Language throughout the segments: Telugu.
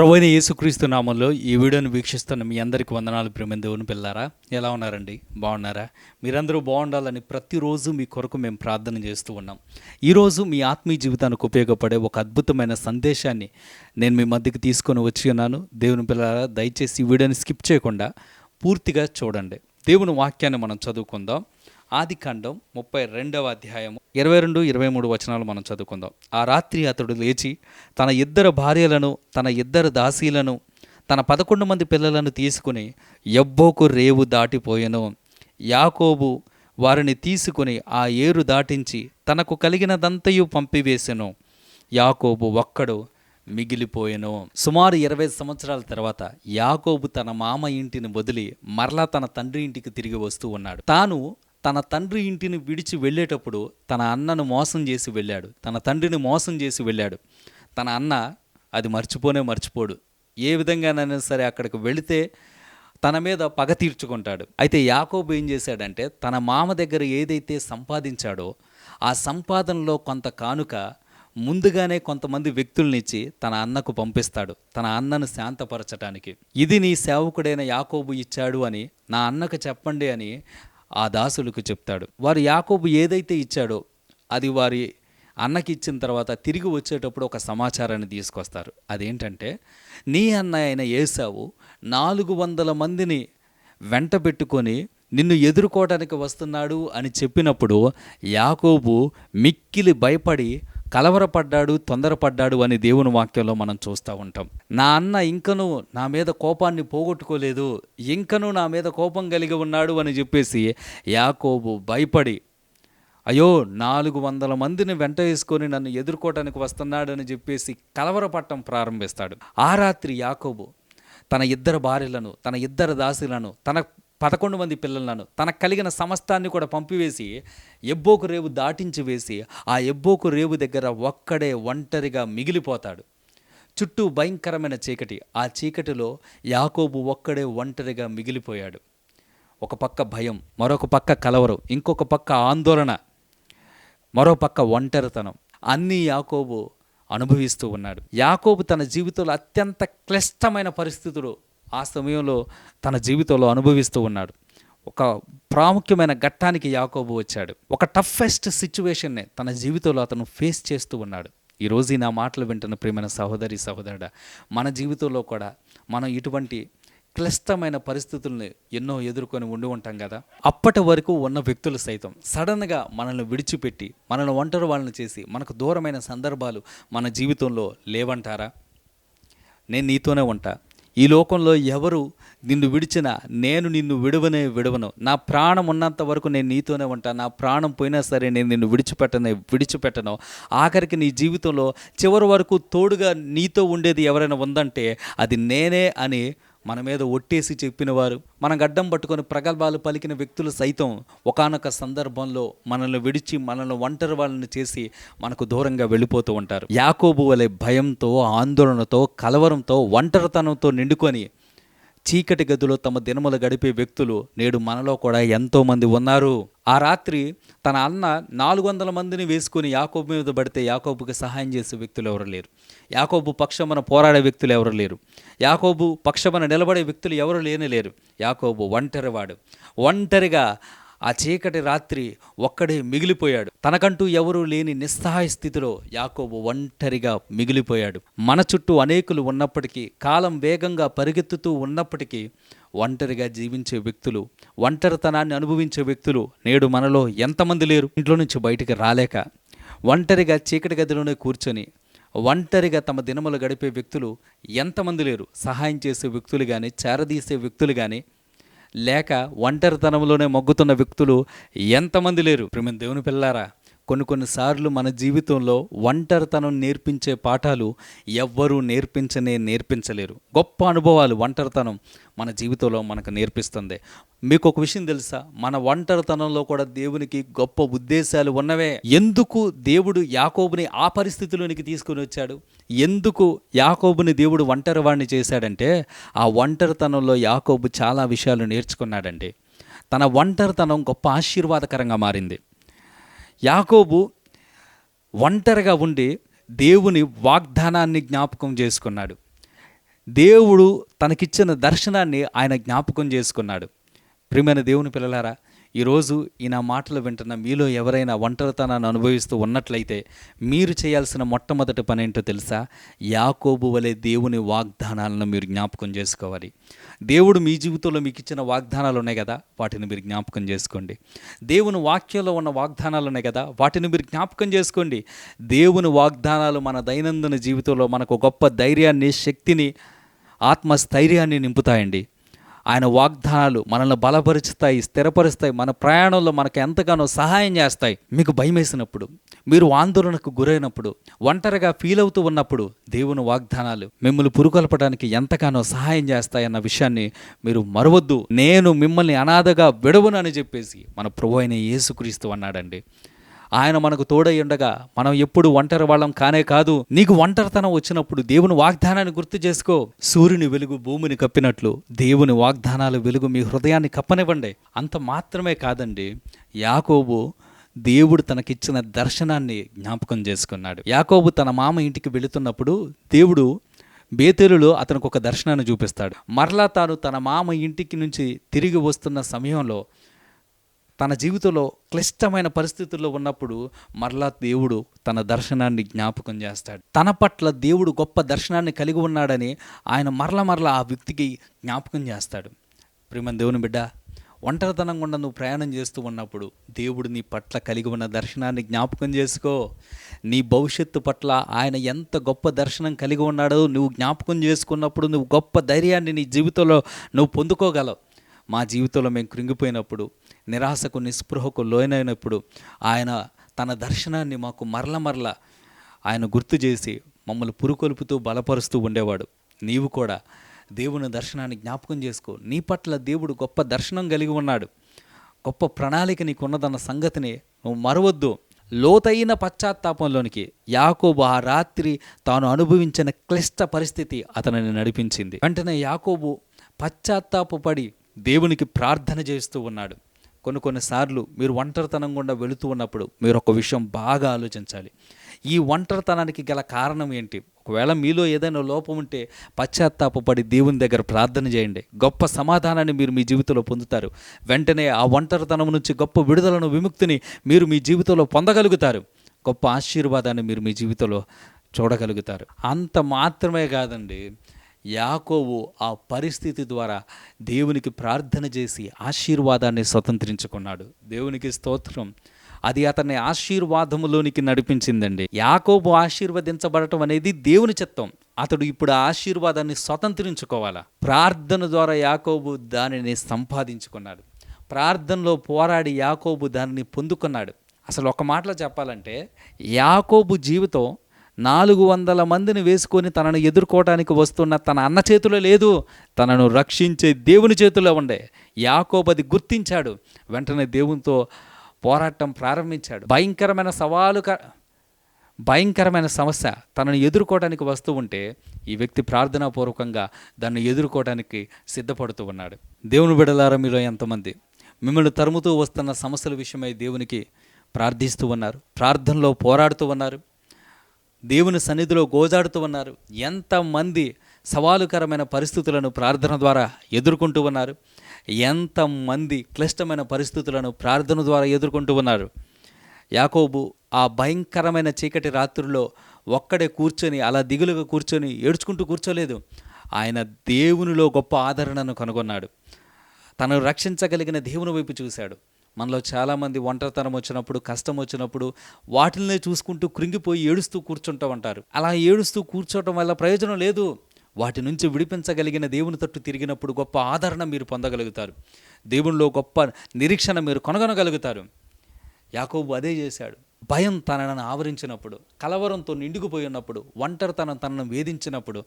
ప్రభువైన యేసుక్రీస్తు నామంలో ఈ వీడియోను వీక్షిస్తున్న మీ అందరికీ వందనాలు ప్రేమ దేవుని పిల్లారా? ఎలా ఉన్నారండి? బాగున్నారా? మీరందరూ బాగుండాలని ప్రతిరోజు మీ కొరకు మేము ప్రార్థన చేస్తూ ఉన్నాం. ఈరోజు మీ ఆత్మీయ జీవితానికి ఉపయోగపడే ఒక అద్భుతమైన సందేశాన్ని నేను మీ మధ్యకి తీసుకొని వచ్చి ఉన్నాను. దేవుని పిల్లారా దయచేసి ఈ వీడియోని స్కిప్ చేయకుండా పూర్తిగా చూడండి. దేవుని వాక్యాన్ని మనం చదువుకుందాం. ఆది కాండం ముప్పై రెండవ అధ్యాయం ఇరవై రెండు ఇరవై మూడు వచనాలు మనం చదువుకుందాం. ఆ రాత్రి అతడు లేచి తన ఇద్దరు భార్యలను తన ఇద్దరు దాసీలను తన పదకొండు మంది పిల్లలను తీసుకుని ఎబ్బోకు రేవు దాటిపోయెను. యాకోబు వారిని తీసుకుని ఆ ఏరు దాటించి తనకు కలిగినదంతయు పంపివేసెను. యాకోబు ఒక్కడు మిగిలిపోయెను. సుమారు ఇరవై సంవత్సరాల తర్వాత యాకోబు తన మామ ఇంటిని వదిలి మరలా తన తండ్రి ఇంటికి తిరిగి వస్తూ ఉన్నాడు. తాను తన తండ్రి ఇంటిని విడిచి వెళ్ళేటప్పుడు తన అన్నను మోసం చేసి వెళ్ళాడు. తన తండ్రిని మోసం చేసి వెళ్ళాడు. తన అన్న అది మర్చిపోనే మర్చిపోడు. ఏ విధంగానైనా సరే అక్కడికి వెళితే తన మీద పగ తీర్చుకుంటాడు. అయితే యాకోబు ఏం చేశాడంటే తన మామ దగ్గర ఏదైతే సంపాదించాడో ఆ సంపాదనలో కొంత కానుక ముందుగానే కొంతమంది వ్యక్తుల్నిచ్చి తన అన్నకు పంపిస్తాడు. తన అన్నను శాంతపరచటానికి. ఇది నీ సేవకుడైన యాకోబు ఇచ్చాడు అని నా అన్నకు చెప్పండి అని ఆ దాసులకు చెప్తాడు. వారు యాకోబు ఏదైతే ఇచ్చాడో అది వారి అన్నకి ఇచ్చిన తర్వాత తిరిగి వచ్చేటప్పుడు ఒక సమాచారాన్ని తీసుకొస్తారు. అదేంటంటే నీ అన్న అయిన ఏసావు నాలుగు వందల మందిని వెంట పెట్టుకొని నిన్ను ఎదుర్కోవడానికి వస్తున్నాడు అని చెప్పినప్పుడు యాకోబు మిక్కిలి భయపడి కలవరపడ్డాడు తొందరపడ్డాడు అని దేవుని వాక్యంలో మనం చూస్తూ ఉంటాం. నా అన్న ఇంకను నా మీద కోపాన్ని పోగొట్టుకోలేదు ఇంకను నా మీద కోపం కలిగి ఉన్నాడు అని చెప్పేసి యాకోబు భయపడి అయ్యో నాలుగు వందల మందిని వెంట వేసుకొని నన్ను ఎదుర్కోవటానికి వస్తున్నాడని చెప్పేసి కలవరపట్టం ప్రారంభిస్తాడు. ఆ రాత్రి యాకోబు తన ఇద్దరు భార్యలను తన ఇద్దరు దాసులను తన పదకొండు మంది పిల్లలను తనకు కలిగిన సమస్తాన్ని కూడా పంపివేసి ఎబ్బోకు రేవు దాటించి వేసి ఆ ఎబ్బోకు రేవు దగ్గర ఒక్కడే ఒంటరిగా మిగిలిపోతాడు. చుట్టూ భయంకరమైన చీకటి. ఆ చీకటిలో యాకోబు ఒక్కడే ఒంటరిగా మిగిలిపోయాడు. ఒక పక్క భయం మరొక పక్క కలవరం ఇంకొక పక్క ఆందోళన మరో పక్క ఒంటరితనం. అన్నీ యాకోబు అనుభవిస్తూ ఉన్నాడు. యాకోబు తన జీవితంలో అత్యంత క్లిష్టమైన పరిస్థితులు ఆ సమయంలో తన జీవితంలో అనుభవిస్తూ ఉన్నాడు. ఒక ప్రాముఖ్యమైన ఘట్టానికి యాకోబు వచ్చాడు. ఒక టఫెస్ట్ సిచ్యువేషన్నే తన జీవితంలో అతను ఫేస్ చేస్తూ ఉన్నాడు. ఈరోజు నా మాటలు వింటున్న ప్రియమైన సహోదరి సహోదరుడా మన జీవితంలో కూడా మనం ఇటువంటి క్లిష్టమైన పరిస్థితుల్ని ఎన్నో ఎదుర్కొని ఉండి ఉంటాం కదా. అప్పటి వరకు ఉన్న వ్యక్తులు సైతం సడన్గా మనల్ని విడిచిపెట్టి మనల్ని ఒంటరి వాళ్ళని చేసి మనకు దూరమైన సందర్భాలు మన జీవితంలో లేవంటారా? నేను నీతోనే ఉంటా. ఈ లోకంలో ఎవరు నిన్ను విడిచినా నేను నిన్ను విడవనే విడవను. నా ప్రాణం ఉన్నంత వరకు నేను నీతోనే ఉంటాను నా ప్రాణం పోయినా సరే నేను నిన్ను విడిచిపెట్టనే విడిచిపెట్టను. ఆఖరికి నీ జీవితంలో చివరి వరకు తోడుగా నీతో ఉండేది ఎవరైనా ఉందంటే అది నేనే అని మన మీద ఒట్టేసి చెప్పినవారు మన గడ్డం పట్టుకొని ప్రగల్భాలు పలికిన వ్యక్తులు సైతం ఒకానొక సందర్భంలో మనల్ని విడిచి మనల్ని ఒంటరి వాళ్ళని చేసి మనకు దూరంగా వెళ్ళిపోతూ ఉంటారు. యాకోబు వలె భయంతో ఆందోళనతో కలవరంతో ఒంటరితనంతో నిండుకొని చీకటి గదిలో తమ దినములు గడిపే వ్యక్తులు నేడు మనలో కూడా ఎంతోమంది ఉన్నారు. ఆ రాత్రి తన అన్న నాలుగు వందల మందిని వేసుకుని యాకోబు మీద పడితే యాకోబుకి సహాయం చేసే వ్యక్తులు ఎవరు లేరు. యాకోబు పక్షమున పోరాడే వ్యక్తులు ఎవరు లేరు. యాకోబు పక్షమున నిలబడే వ్యక్తులు ఎవరు లేని లేరు. యాకోబు ఒంటరివాడు. ఒంటరిగా ఆ చీకటి రాత్రి ఒక్కడే మిగిలిపోయాడు. తనకంటూ ఎవరూ లేని నిస్సహాయ స్థితిలో యాకోబు ఒంటరిగా మిగిలిపోయాడు. మన చుట్టూ అనేకులు ఉన్నప్పటికీ కాలం వేగంగా పరిగెత్తుతూ ఉన్నప్పటికీ ఒంటరిగా జీవించే వ్యక్తులు ఒంటరితనాన్ని అనుభవించే వ్యక్తులు నేడు మనలో ఎంతమంది లేరు? ఇంట్లో నుంచి బయటికి రాలేక ఒంటరిగా చీకటి గదిలోనే కూర్చొని ఒంటరిగా తమ దినములు గడిపే వ్యక్తులు ఎంతమంది లేరు? సహాయం చేసే వ్యక్తులు కానీ చేరదీసే వ్యక్తులు కానీ లేక ఒంటరితనంలోనే మొగ్గుతున్న వ్యక్తులు ఎంతమంది లేరు? ప్రేమ దేవుని పిల్లారా కొన్ని కొన్నిసార్లు మన జీవితంలో ఒంటరితనం నేర్పించే పాఠాలు ఎవ్వరూ నేర్పించనే నేర్పించలేరు. గొప్ప అనుభవాలు ఒంటరితనం మన జీవితంలో మనకు నేర్పిస్తుంది. మీకు ఒక విషయం తెలుసా? మన ఒంటరితనంలో కూడా దేవునికి గొప్ప ఉద్దేశాలు ఉన్నవే. ఎందుకు దేవుడు యాకోబుని ఆ పరిస్థితిలోనికి తీసుకుని వచ్చాడు? ఎందుకు యాకోబుని దేవుడు ఒంటరివాణ్ణి చేశాడంటే ఆ ఒంటరితనంలో యాకోబు చాలా విషయాలు నేర్చుకున్నాడండి. తన ఒంటరితనం గొప్ప ఆశీర్వాదకరంగా మారింది. యాకోబు ఒంటరిగా ఉండి దేవుని వాగ్దానాన్ని జ్ఞాపకం చేసుకున్నాడు. దేవుడు తనకిచ్చిన దర్శనాన్ని ఆయన జ్ఞాపకం చేసుకున్నాడు. ప్రియమైన దేవుని పిల్లలారా ఈరోజు ఈ నా మాటలు వింటున్న మీలో ఎవరైనా ఒంటరితనాన్ని అనుభవిస్తూ ఉన్నట్లయితే మీరు చేయాల్సిన మొట్టమొదటి పని ఏంటో తెలుసా? యాకోబు వలె దేవుని వాగ్దానాలను మీరు జ్ఞాపకం చేసుకోవాలి. దేవుడు మీ జీవితంలో మీకు ఇచ్చిన వాగ్దానాలు ఉన్నాయి కదా వాటిని మీరు జ్ఞాపకం చేసుకోండి. దేవుని వాక్యంలో ఉన్న వాగ్దానాలు ఉన్నాయి కదా వాటిని మీరు జ్ఞాపకం చేసుకోండి. దేవుని వాగ్దానాలు మన దైనందిన జీవితంలో మనకు గొప్ప ధైర్యాన్ని శక్తిని ఆత్మస్థైర్యాన్ని నింపుతాయండి. ఆయన వాగ్దానాలు మనల్ని బలపరుస్తాయి స్థిరపరుస్తాయి మన ప్రయాణంలో మనకు ఎంతగానో సహాయం చేస్తాయి. మీకు భయం వేసినప్పుడు మీరు ఆందోళనకు గురైనప్పుడు ఒంటరిగా ఫీల్ అవుతూ ఉన్నప్పుడు దేవుని వాగ్దానాలు మిమ్మల్ని పురుకొల్పడానికి ఎంతగానో సహాయం చేస్తాయన్న విషయాన్ని మీరు మరవద్దు. నేను మిమ్మల్ని అనాథగా విడవను అని చెప్పేసి మన ప్రభు అయిన యేసుక్రీస్తు అన్నాడండి. ఆయన మనకు తోడై ఉండగా మనం ఎప్పుడు ఒంటరి వాళ్ళం కానే కాదు నీకు ఒంటరితనం వచ్చినప్పుడు దేవుని వాగ్దానాన్ని గుర్తు చేసుకో. సూర్యుని వెలుగు భూమిని కప్పినట్లు దేవుని వాగ్దానాలు వెలుగు మీ హృదయాన్ని కప్పనివ్వండి. అంత మాత్రమే కాదండి యాకోబు దేవుడు తనకిచ్చిన దర్శనాన్ని జ్ఞాపకం చేసుకున్నాడు. యాకోబు తన మామ ఇంటికి వెళుతున్నప్పుడు దేవుడు బేతేలులో అతనికి ఒక దర్శనాన్ని చూపిస్తాడు. మరలా తాను తన మామ ఇంటికి నుంచి తిరిగి వస్తున్న సమయంలో తన జీవితంలో క్లిష్టమైన పరిస్థితుల్లో ఉన్నప్పుడు మరలా దేవుడు తన దర్శనాన్ని జ్ఞాపకం చేస్తాడు. తన పట్ల దేవుడు గొప్ప దర్శనాన్ని కలిగి ఉన్నాడని ఆయన మరల మరల ఆ వ్యక్తికి జ్ఞాపకం చేస్తాడు. ప్రియమైన దేవుని బిడ్డ ఒంటరితనం గుండా నువ్వు ప్రయాణం చేస్తూ ఉన్నప్పుడు దేవుడు నీ పట్ల కలిగి ఉన్న దర్శనాన్ని జ్ఞాపకం చేసుకో. నీ భవిష్యత్తు పట్ల ఆయన ఎంత గొప్ప దర్శనం కలిగి ఉన్నాడో నువ్వు జ్ఞాపకం చేసుకున్నప్పుడు నువ్వు గొప్ప ధైర్యాన్ని నీ జీవితంలో నువ్వు పొందుకోగలవు. మా జీవితంలో మేము కృంగిపోయినప్పుడు నిరాశకు నిస్పృహకు లోనైనప్పుడు ఆయన తన దర్శనాన్ని మాకు మరల మరల ఆయన గుర్తు చేసి మమ్మల్ని పురుకొల్పుతూ బలపరుస్తూ ఉండేవాడు. నీవు కూడా దేవుని దర్శనాన్ని జ్ఞాపకం చేసుకో. నీ పట్ల దేవుడు గొప్ప దర్శనం కలిగి ఉన్నాడు. గొప్ప ప్రణాళిక నీకున్నదన్న సంగతిని నువ్వు మరవద్దు. లోతైన పశ్చాత్తాపంలోనికి యాకోబు ఆ రాత్రి తాను అనుభవించిన క్లిష్ట పరిస్థితి అతనిని నడిపించింది. వెంటనే యాకోబు పశ్చాత్తాపడి దేవునికి ప్రార్థన చేస్తూ ఉన్నాడు. కొన్ని కొన్నిసార్లు మీరు ఒంటరితనం గుండా వెళుతూ ఉన్నప్పుడు మీరు ఒక విషయం బాగా ఆలోచించాలి. ఈ ఒంటరితనానికి గల కారణం ఏంటి? ఒకవేళ మీలో ఏదైనా లోపం ఉంటే పశ్చాత్తాపడి దేవుని దగ్గర ప్రార్థన చేయండి. గొప్ప సమాధానాన్ని మీరు మీ జీవితంలో పొందుతారు. వెంటనే ఆ ఒంటరితనం నుంచి గొప్ప విడుదలను విముక్తిని మీరు మీ జీవితంలో పొందగలుగుతారు. గొప్ప ఆశీర్వాదాన్ని మీరు మీ జీవితంలో చూడగలుగుతారు. అంత మాత్రమే కాదండి. యాకోబు ఆ పరిస్థితి ద్వారా దేవునికి ప్రార్థన చేసి ఆశీర్వాదాన్ని స్వతంత్రించుకున్నాడు. దేవునికి స్తోత్రం. అది అతన్ని ఆశీర్వాదములోనికి నడిపించిందండి. యాకోబు ఆశీర్వదించబడటం అనేది దేవుని చిత్తం. అతడు ఇప్పుడు ఆ ఆశీర్వాదాన్ని స్వతంత్రించుకోవాలా? ప్రార్థన ద్వారా యాకోబు దానిని సంపాదించుకున్నాడు. ప్రార్థనలో పోరాడి యాకోబు దానిని పొందుకున్నాడు. అసలు ఒక మాటలో చెప్పాలంటే యాకోబు జీవితం నాలుగు వందల మందిని వేసుకొని తనను ఎదుర్కోవటానికి వస్తున్న తన అన్న చేతిలో లేదు. తనను రక్షించే దేవుని చేతిలో ఉండే. యాకోబది గుర్తించాడు. వెంటనే దేవునితో పోరాటం ప్రారంభించాడు. భయంకరమైన సవాలు క- భయంకరమైన సమస్య. తనను ఎదుర్కోవడానికి వస్తూ ఉంటే ఈ వ్యక్తి ప్రార్థనాపూర్వకంగా దాన్ని ఎదుర్కోవడానికి సిద్ధపడుతూ ఉన్నాడు. దేవుని బిడలారా మీలో ఎంతమంది మిమ్మల్ని తరుముతూ వస్తున్న సమస్యల విషయమై దేవునికి ప్రార్థిస్తూ ఉన్నారు. ప్రార్థనలో పోరాడుతూ ఉన్నారు. దేవుని సన్నిధిలో గోజాడుతూ ఉన్నారు. ఎంతమంది సవాలుకరమైన పరిస్థితులను ప్రార్థన ద్వారా ఎదుర్కొంటూ ఉన్నారు. ఎంతమంది క్లిష్టమైన పరిస్థితులను ప్రార్థన ద్వారా ఎదుర్కొంటూ ఉన్నారు. యాకోబు ఆ భయంకరమైన చీకటి రాత్రుల్లో ఒక్కడే కూర్చొని అలా దిగులుగా కూర్చొని ఏడ్చుకుంటూ కూర్చోలేదు. ఆయన దేవునిలో గొప్ప ఆదరణను కనుగొన్నాడు. తనను రక్షించగలిగిన దేవుని వైపు చూశాడు. మనలో చాలామంది ఒంటరితనం వచ్చినప్పుడు కష్టం వచ్చినప్పుడు వాటిల్నే చూసుకుంటూ కృంగిపోయి ఏడుస్తూ కూర్చుంటూ ఉంటారు అలా ఏడుస్తూ కూర్చోవటం వల్ల ప్రయోజనం లేదు. వాటి నుంచి విడిపించగలిగిన దేవుని తట్టు తిరిగినప్పుడు గొప్ప ఆదరణ మీరు పొందగలుగుతారు. దేవునిలో గొప్ప నిరీక్షణ మీరు కొనగొనగలుగుతారు. యాకోబు అదే చేశాడు. భయం తనను ఆవరించినప్పుడు కలవరంతో నిండుకుపోయినప్పుడు ఒంటరితనం తనను వేధించినప్పుడు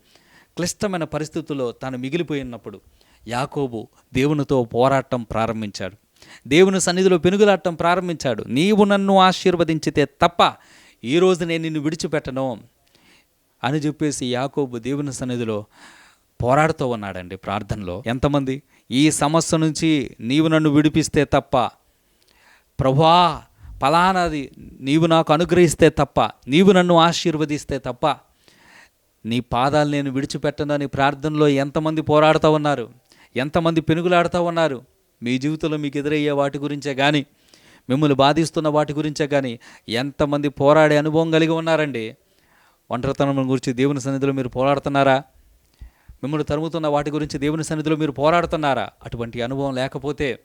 క్లిష్టమైన పరిస్థితుల్లో తాను మిగిలిపోయినప్పుడు యాకోబు దేవునితో పోరాటం ప్రారంభించాడు. దేవుని సన్నిధిలో పెనుగులాడటం ప్రారంభించాడు. నీవు నన్ను ఆశీర్వదించితే తప్ప ఈరోజు నేను నిన్ను విడిచిపెట్టను అని చెప్పేసి యాకోబు దేవుని సన్నిధిలో పోరాడుతూ ఉన్నాడండి ప్రార్థనలో. ఎంతమంది? ఈ సమస్య నుంచి నీవు నన్ను విడిపిస్తే తప్ప ప్రభా ఫలానాది నీవు నాకు అనుగ్రహిస్తే తప్ప నీవు నన్ను ఆశీర్వదిస్తే తప్ప నీ పాదాలు నేను విడిచిపెట్టను అని ప్రార్థనలో ఎంతమంది పోరాడుతూ ఉన్నారు? ఎంతమంది పెనుగులాడుతూ ఉన్నారు? మీ జీవితంలో మీకు ఎదురయ్యే వాటి గురించే కానీ మిమ్మల్ని బాధిస్తున్న వాటి గురించే కానీ ఎంతమంది పోరాడే అనుభవం కలిగి ఉన్నారండి? ఒంటరితనం గురించి దేవుని సన్నిధిలో మీరు పోరాడుతున్నారా? మిమ్మల్ని తరుముతున్న వాటి గురించి దేవుని సన్నిధిలో మీరు పోరాడుతున్నారా? అటువంటి అనుభవం లేకపోతే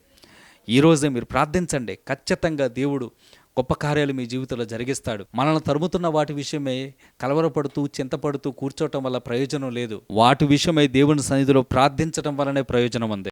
ఈరోజే మీరు ప్రార్థించండి. ఖచ్చితంగా దేవుడు గొప్ప కార్యాలు మీ జీవితంలో జరిగిస్తాడు. మనల్ని తరుముతున్న వాటి విషయమై కలవరపడుతూ చింతపడుతూ కూర్చోవటం వల్ల ప్రయోజనం లేదు. వాటి విషయమై దేవుని సన్నిధిలో ప్రార్థించటం వల్లనే ప్రయోజనం ఉంది.